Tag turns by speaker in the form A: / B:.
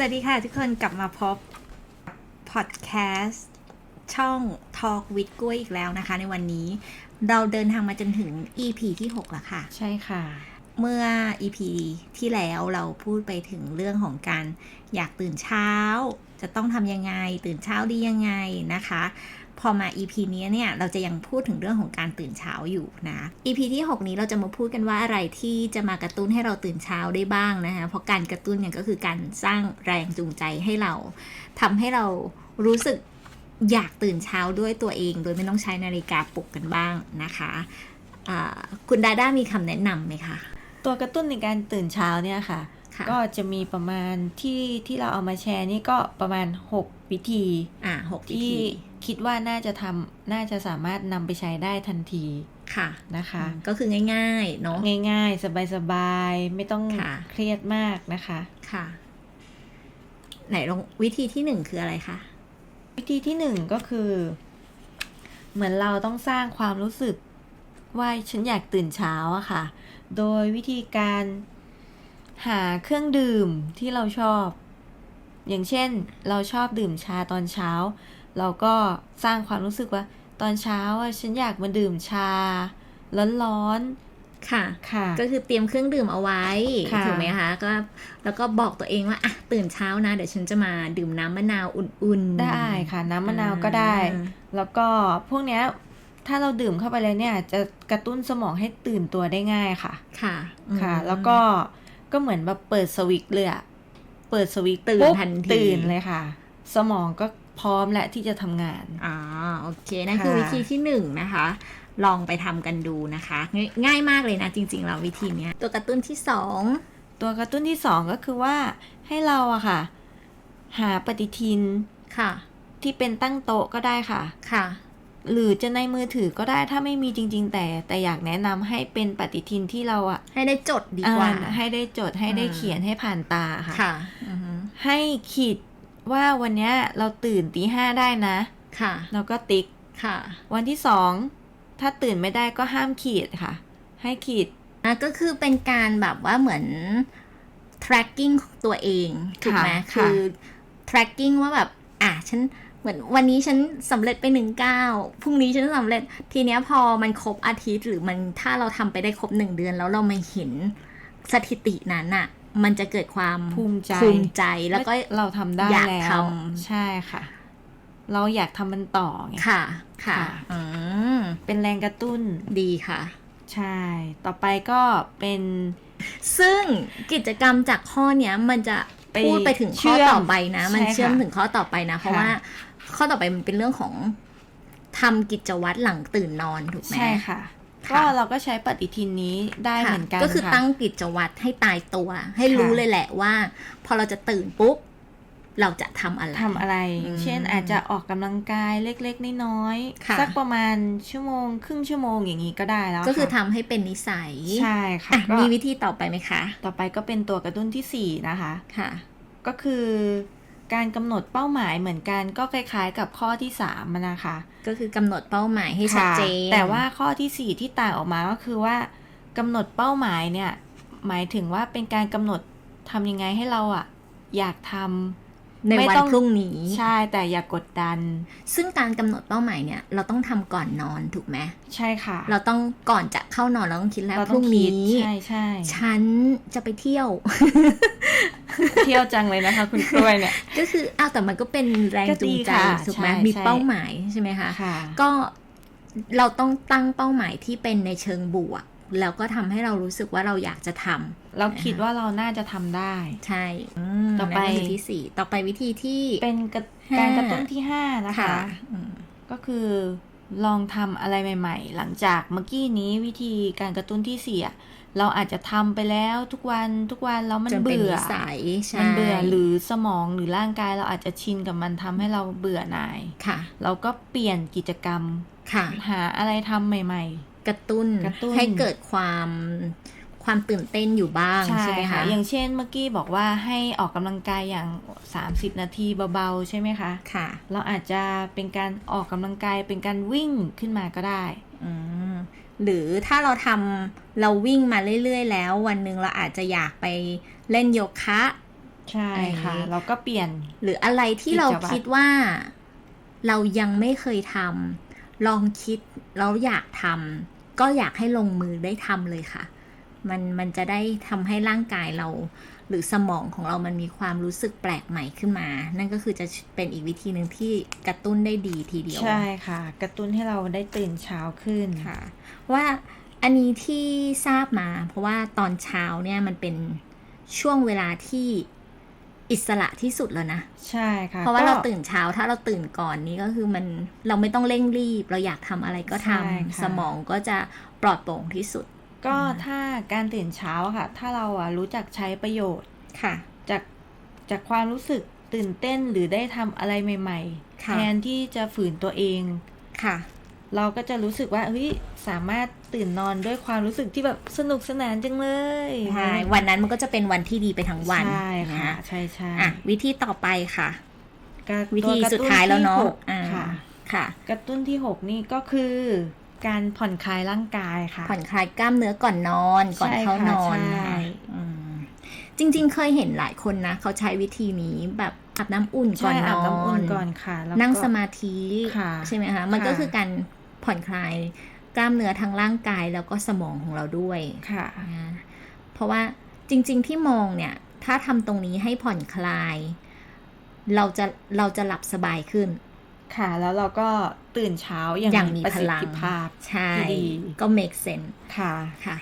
A: สวัสดีค่ะทุกคนกลับมาพบพอดแคสต์ช่อง Talk with กล้วยอีกแล้วนะคะ ในวันนี้เราเดินทางมาจนถึง EP ที่6แล้วค่ะ
B: ใช่ค่ะ
A: เมื่อ EP ที่แล้วเราพูดไปถึงเรื่องของการอยากตื่นเช้า จะต้องทำยังไง ตื่นเช้าดียังไงนะคะ พอมา EP นี้เนี่ยเราจะยังพูดถึงเรื่องของการตื่นเช้าอยู่นะ EP ที่ 6 นี้เราจะมาพูดกันว่าอะไรที่จะมากระตุ้นให้เราตื่นเช้าได้บ้างนะคะเพราะการกระตุ้นเนี่ยก็คือการสร้างแรงจูงใจให้เราทำให้เรารู้สึกอยากตื่นเช้าด้วยตัวเอง โดยไม่ต้องใช้นาฬิกาปลุกกันบ้างนะคะคุณดาด้ามีคำแนะนำไหมคะ
B: ตัวกระตุ้นในการตื่นเช้าเนี่ยคะ
A: ค่ะ
B: ก็จะมีประมาณที่ที่เราเอามาแชร์นี่ก็ประมาณ 6 วิธี
A: อ่าหกวิ
B: ที่
A: ธี
B: คิดว่าน่าจะทำน่าจะสามารถนำไปใช้ได้ทันที
A: ค่ะ
B: นะคะ
A: ก็คือง่ายๆเนาะ
B: ง่าย ๆ สบายๆ ไม่ต้อง
A: ค่ะ
B: เครียดมากนะคะ
A: ค่ะ ไหนลองวิธีที่หนึ่งคืออะไรคะ
B: วิธีที่หนึ่งก็คือ เหมือนเราต้องสร้างความรู้สึกว่าฉันอยากตื่นเช้าอะค่ะ โดยวิธีการ หาเครื่องดื่มที่เราชอบ อย่างเช่นเราชอบดื่มชาตอนเช้า เราก็สร้างความรู้สึกว่า ตอนเช้าอะฉันอยากมาดื่มชา ร้อน
A: ค่ะ
B: ๆค่ะ
A: ก็คือเตรียมเครื่องดื่มเอาไว้
B: ค่ะ
A: ถูกไหมคะ ก็แล้วก็บอกตัวเองว่าอะตื่นเช้านะ เดี๋ยวฉันจะมาดื่มน้ำมะนาวอุ่นๆ
B: ได้ค่ะ น้ำมะนาวก็ได้
A: อ่า
B: แล้วก็พวกเนี้ยถ้าเราดื่มเข้าไปเลยเนี่ย จะกระตุ้นสมองให้ตื่นตัวได้ง่ายค่ะ
A: ค่ะ
B: ค่ะ
A: อืม
B: แล้วก็ ก็เหมือนแบบเปิดสวิตช์เลยอะเปิดสวิตช์
A: ตื่น
B: ปุ๊บ
A: ทันที
B: ตื่นเลยค่ะ สมองก็พร้อมและที่จะทำงาน
A: อ่าโอเคนั่นคือ
B: ค่ะ
A: วิธีที่หนึ่งนะคะ ลองไปทำกันดูนะคะ ง่ายง่ายมากเลยนะจริงๆแล้ววิธีเนี้ยตัวกระตุ้นที่สอง
B: ตัวกระตุ้นที่สองก็คือว่าให้เราอะค่ะ หาปฏิทิน
A: ค่ะ
B: ที่เป็นตั้งโต๊ะก็ได้ค่ะ
A: ค่ะ
B: หรือจะในมือถือก็ได้ถ้าไม่มีจริง ๆ แต่แต่อยากแนะนำให้เป็นปฏิทินที่เราอะ
A: ให้ได้จดดีกว่า
B: อ่ให้ได้จดให้ได้
A: อืม
B: เขียนให้ผ่านตาค่ะ
A: ค่ะอือฮึ
B: ให้ขีดว่าวันเนี้ยเราตื่นตีห้าได้นะ
A: ค่ะ
B: แล้วก็ติ๊ก
A: ค่ะ
B: วันที่สองถ้าตื่นไม่ได้ก็ห้ามขีดค่ะ ให้ขีด
A: อะก็คือเป็นการแบบว่าเหมือน tracking ของตัวเองถูกไหม
B: ค่ะ
A: คือ tracking ว่าแบบ อะฉันเห มือนวันนี้ฉันสำเร็จไปหนึ่งก้าวพรุ่งนี้ฉันสำเร็จทีเนี้ยพอมันครบอาทิตย์หรือมันถ้าเราทำไปได้ครบหนึ่งเดือน แล้วเรามาเห็นสถิตินั้นอะมันจะเกิดความ
B: ภูมิใจ
A: ภูมิใจแล้วก็
B: เราทำได้
A: อยาก
B: แล้ว
A: ทำ
B: ใช่ค่ะ เราอยากทำมันต่อไง
A: ค่ะค่ะ
B: ค่ะ
A: อืม
B: เป็นแรงกระตุ้น
A: ดีค่ะ
B: ใช่ ต่อไปก็เป็น
A: ซึ่งกิจกรรมจากข้อเนี้ยมันจะ
B: ไป
A: พูดไปถึงข้อ
B: เชื่อม
A: ต่อไปนะ มัน
B: ใช่ค่ะ
A: เชื่อมถึงข้อต่อไปนะ เพราะ
B: ค่ะ
A: ว่า ข้อต่อไปมันเป็นเรื่องของทำกิจวัตรหลังตื่นนอนถูกไหม
B: ใช่ค่ะ
A: ค่ะ
B: ก็เราก็ใช้ปฏิทินนี้ได้
A: ค่ะ
B: เหมือนกัน
A: ก็คือ
B: ค่ะ
A: ตั้งกิจวัตรให้ตายตัว ให้
B: ค่ะ
A: รู้เลยแหละว่า พอเราจะตื่นปุ๊บเราจะทำอะไร
B: ทำอะไร
A: อืม
B: เช่นอาจจะออกกำลังกายเล็กๆน้อย
A: ค่ะ
B: ๆสักประมาณชั่วโมง ครึ่งชั่วโมงอย่างนี้ก็ได้แล้ว
A: ก็คือ
B: ค่ะ
A: ทำให้เป็นนิสัย
B: ใช่ค่ะ
A: อะ
B: ก็
A: มีวิธีต่อไปไหมคะ
B: ต่อไปก็เป็นตัวกระตุ้นที่สี่นะคะ
A: ค่ะ
B: ก็คือ การกำหนดเป้าหมายเหมือนกันก็คล้ายๆ กับข้อที่สามอะนะคะ
A: ก็คือกำหนดเป้าหมายให้ชัดเจน
B: ค่ะแต่ว่าข้อที่สี่ที่ต่างออกมาก็คือว่ากำหนดเป้าหมายเนี่ยหมายถึงว่าเป็นการกำหนดทำยังไงให้เราอะอยากทำ
A: ใน
B: ไม่
A: วัน
B: ต้อง
A: พรุ่งนี้
B: ใช่แต่อย่ากกดดัน
A: ซึ่งการกำหนดเป้าหมายเนี่ย เราต้องทำก่อนนอนถูกไหม
B: ใช่ค่ะ
A: เราต้องก่อนจะเข้านอนเราต้องคิดแล้ว
B: เรา
A: พ
B: ต้อ
A: รุ่
B: ง
A: ง
B: คิด
A: นี้
B: ใช่ใช่
A: ฉันจะไปเที่ยว
B: เที่ยวจังเลยนะคะ คุณกล้วยเนี่ย
A: ก็คืออ้าวแต่มันก็เป็นแรง
B: ก็
A: จู
B: ดี
A: งใจ
B: ค่ะ
A: ถูกไหม
B: ใช่
A: มี
B: ใช่
A: เป้าหมายใช่ไหมคะ
B: ค่ะ
A: ก็เราต้องตั้งเป้าหมายที่เป็นในเชิงบวก แล้วก็ทำให้เรารู้สึกว่าเราอยากจะทำ
B: เราคิดว่าเราน่าจะทำได้
A: ใช่ม
B: ต่อไป
A: นั่นก็คือที่สี่ต่อไปวิธีที่
B: เป็นกระ
A: ห้า
B: การกระตุ้นที่ห้านะคะ
A: ค่ะอืม
B: ก็คือลองทำอะไรใหม่ ๆ หลังจากเมื่อกี้นี้วิธีการกระตุ้นที่เสี่อะเราอาจจะทำไปแล้วทุกวันทุกวันแล้วมัน
A: จนเป็น
B: เบื่อ
A: นิสัยใช่
B: มันเบื่อหรือสมองหรือร่างกายเราอาจจะชินกับมันทำให้เราเบื่อหน่าย
A: ค่ะ
B: เราก็เปลี่ยนกิจกรรม
A: ค่ะ
B: หาอะไรทำใหม่
A: กระตุ้น
B: กระตุ้น
A: ให้เกิดความความตื่นเต้นอยู่บ้าง
B: ๆใช่
A: ใช่ไหม
B: ค่ะ
A: คะ
B: อย่างเช่นเมื่อกี้บอกว่าให้ออกกำลังกายอย่าง 30 นาทีเบาๆ ใช่ไหมคะ
A: ค่ะ
B: เราอาจจะเป็นการออกกำลังกายเป็นการวิ่งขึ้นมาก็ได้
A: อืมหรือถ้าเราทำเราวิ่งมาเรื่อย ๆ แล้ว วันหนึ่งเราอาจจะอยากไปเล่นโยคะ
B: ใช่ค่ะ
A: เอ่อ
B: เราก็เปลี่ยน
A: หรืออะไรที่เรา
B: กิจวัตร
A: คิดว่า เรายังไม่เคยทำลองคิดแล้วอยากทำ ก็อยากให้ลงมือได้ทำเลยค่ะ มันมันจะได้ทำให้ร่างกายเรา หรือสมองของเรามันมีความรู้สึกแปลกใหม่ขึ้นมา นั่นก็คือจะเป็นอีกวิธีหนึ่งที่กระตุ้นได้ดีทีเดียว
B: ใช่ค่ะ กระตุ้นให้เราได้ตื่นเช้าขึ้น
A: ค่ะ ว่าอันนี้ที่ทราบมา เพราะว่าตอนเช้าเนี่ยมันเป็นช่วงเวลาที่ อิสระที่สุดแล้วนะ
B: ใช่ค่ะ
A: เพราะว่า
B: ก็
A: เราตื่นเช้าถ้าเราตื่นก่อนนี้ก็คือมันเราไม่ต้องเร่งรีบ เราอยากทำอะไรก็ทำ
B: ใช่ค่ะ
A: สมองก็จะปลอดโปร่งที่สุด
B: ก็
A: อืม
B: ถ้าการตื่นเช้าอะค่ะ ถ้าเราอะรู้จักใช้ประโยชน์
A: ค่ะ
B: จากจากความรู้สึกตื่นเต้นหรือได้ทำอะไรใหม่ๆ
A: ค่ะ
B: แทนที่จะฝืนตัวเอง
A: ค่ะ
B: เราก็จะรู้สึกว่าเฮ้ยสามารถตื่นนอนด้วยความรู้สึกที่แบบสนุกสนานจังเลย
A: ใช่วันนั้นมันก็จะเป็นวันที่ดีไปทั้งวัน
B: ใช่ค่ะ
A: น
B: ใช่ใช่
A: อะวิธีต่อไปค่ะ
B: กระ
A: วิธี
B: กระ
A: สุด
B: ตุ้
A: ท้ายแล้วเนาะ
B: ที่หก
A: อ่า
B: ค่ะ
A: ค่ะ
B: กระตุ้นที่หกนี่ก็คือการผ่อนคลายร่างกายค่ะ
A: ผ่อนคลายกล้ามเนื้อก่อนนอน ก่อน
B: ใช่
A: เข้านอน
B: ค่ะ
A: นะ
B: ใช่
A: อืมจริง ๆ เคยเห็นหลายคนนะเขาใช้วิธีนี้แบบอาบน้ำอุ่นก่อน
B: ใช่
A: น
B: อาบ
A: อ
B: น้ำอุ่
A: น
B: นก่อนค่ะแล้วก็
A: นั่งสมาธิ
B: ค่ะ
A: ใช่ไหมคะมันก็
B: ค่ะ
A: คือการ ผ่อนคลายกล้ามเนื้อทางร่างกายแล้วก็สมองของเราด้วย
B: ค่ะ
A: นะเพราะว่าจริง ๆ ที่มองเนี่ย ถ้าทำตรงนี้ให้ผ่อนคลาย เราจะเราจะหลับสบายขึ้น
B: ค่ะ แล้วเราก็ตื่นเช้าอย่าง
A: อย่างมี
B: ประ
A: พ
B: สิท
A: ลัง
B: ธิภาพ
A: ใช่
B: ที่ดี
A: ก็ make sense
B: ค่ะ
A: ค่ะ